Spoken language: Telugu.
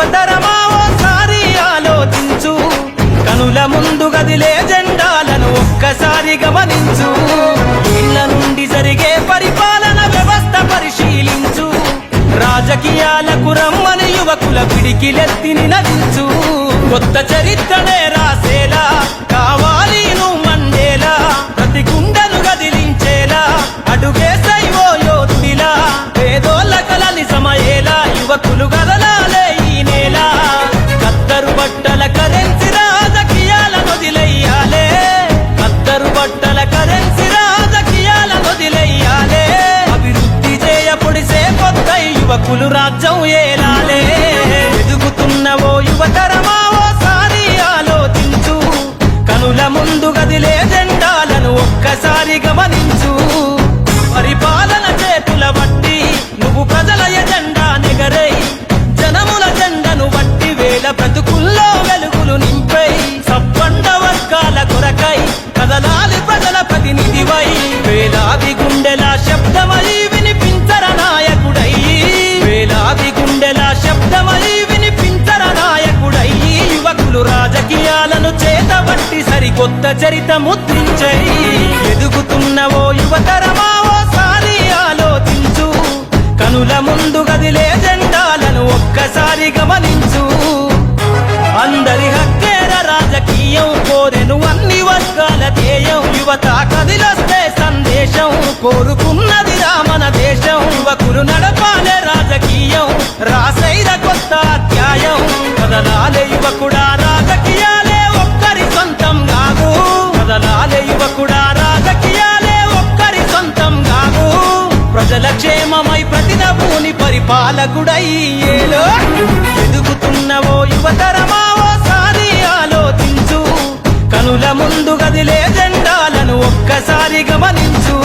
యువతరమా ఓసారి ఆలోచించు. కనుల ముందు గదిలే జెండాలను ఒక్కసారి గమనించు. ఇళ్ళ నుండి జరిగే పరిపాలన వ్యవస్థ పరిశీలించు. రాజకీయాలకు రమ్మని యువకుల పిడికిలెత్తిని నదించు కొత్త చరిత్రనే రాసేలా కావాలి కరెన్సీ రాజకీయాల వదిలెయ్యాలే అభివృద్ధి చేయపొడిసే కొత్త యువకులు రాజ్యం ఏలాలే. ఎదుగుతున్న ఓ యువతరమా ఓసారి ఆలోచించు. కనుల ముందు గదిలే జెండాలను ఒక్కసారి గమనించు. ప్రతినిధివై వేలాది గుండెల శబ్దమై వినిపించర నాయకుడై. వేలాది గుండెల శబ్దమై వినిపించర నాయకుడై. యువకులు రాజకీయాలను చేతబట్టి సరికొత్త చరిత ముద్రించై. ఎదుగుతున్న ఓ యువతరమా ఓసారి ఆలోచించు. కనుల ముందు గదిలే జెండాలను ఒక్కసారి గమనించు. కోరుకున్నది మన దేశం. యువకులు నడపాలే రాజకీయం. రాసైర కొత్త అధ్యాయం. కదలాలే యువకుడా రాజకీయాలే ఒక్కరి సొంతం కాదు. కదలాలే యువకుడా రాజకీయాలే ఒక్కరి సొంతం కాదు. ప్రజల క్షేమమై ప్రతినభూని పరిపాలకుడై ఏలో ఎదుగుతున్నవో ఓ యువతరమా ఓసారి ఆలోచించు. కనుల ముందు గదిలే జెండాలను ఒక్కసారి గమనించు.